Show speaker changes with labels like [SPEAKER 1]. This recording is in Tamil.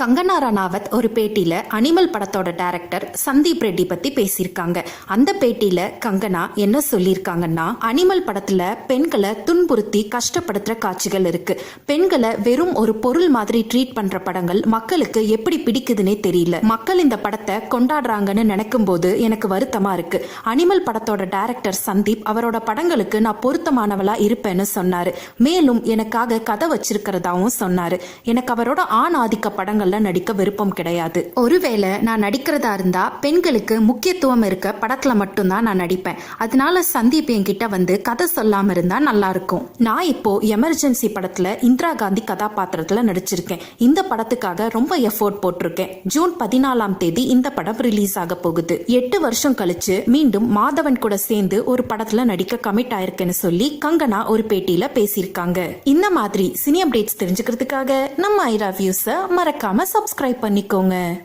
[SPEAKER 1] கங்கனா ரனாவத் ஒரு பேட்டியில அனிமல் படத்தோட டைரக்டர் சந்தீப் ரெட்டி பத்தி பேசியிருக்காங்க. அந்த பேட்டியில கங்கனா என்ன சொல்லியிருக்காங்கன்னா அனிமல் படத்துல பெண்களை துன்புறுத்தி கஷ்டப்படுத்துற காட்சிகள் இருக்கு. பெண்களை வெறும் ஒரு பொருள் மாதிரி ட்ரீட் பண்ற படங்கள் மக்களுக்கு எப்படி பிடிக்குதுன்னே தெரியல. மக்கள் இந்த படத்தை கொண்டாடுறாங்கன்னு நினைக்கும் போது எனக்கு வருத்தமா இருக்கு. அனிமல் படத்தோட டைரக்டர் சந்தீப் அவரோட படங்களுக்கு நான் பொருத்தமானவளா இருப்பேன்னு சொன்னாரு. மேலும் எனக்காக கதை வச்சிருக்கிறதாவும் சொன்னாரு. எனக்கு அவரோட ஆண் ஆதிக்க படங்கள் படங்கள்ல நடிக்க விருப்பம் கிடையாது. ஒருவேளை நான் நடிக்கிறதா இருந்தா பெண்களுக்கு முக்கியத்துவம் இருக்க படத்துல மட்டும்தான் நான் நடிப்பேன். அதனால சந்தீப் என்கிட்ட வந்து கதை சொல்லாம இருந்தா நல்லா இருக்கும். நான் இப்போ எமர்ஜென்சி படத்துல இந்திரா காந்தி கதாபாத்திரத்துல நடிச்சிருக்கேன். இந்த படத்துக்காக ரொம்ப எஃபோர்ட் போட்டிருக்கேன். ஜூன் பதினாலாம் தேதி இந்த படம் ரிலீஸ் ஆக போகுது. எட்டு வருஷம் கழிச்சு மீண்டும் மாதவன் கூட சேர்ந்து ஒரு படத்துல நடிக்க கமிட் ஆயிருக்கேன்னு சொல்லி கங்கனா ஒரு பேட்டியில பேசியிருக்காங்க. இந்த மாதிரி சினி அப்டேட்ஸ் தெரிஞ்சுக்கிறதுக்காக நம்ம ஐரா வியூஸை மறக்காம சப்ஸ்கிரைப் பண்ணிக்கோங்க.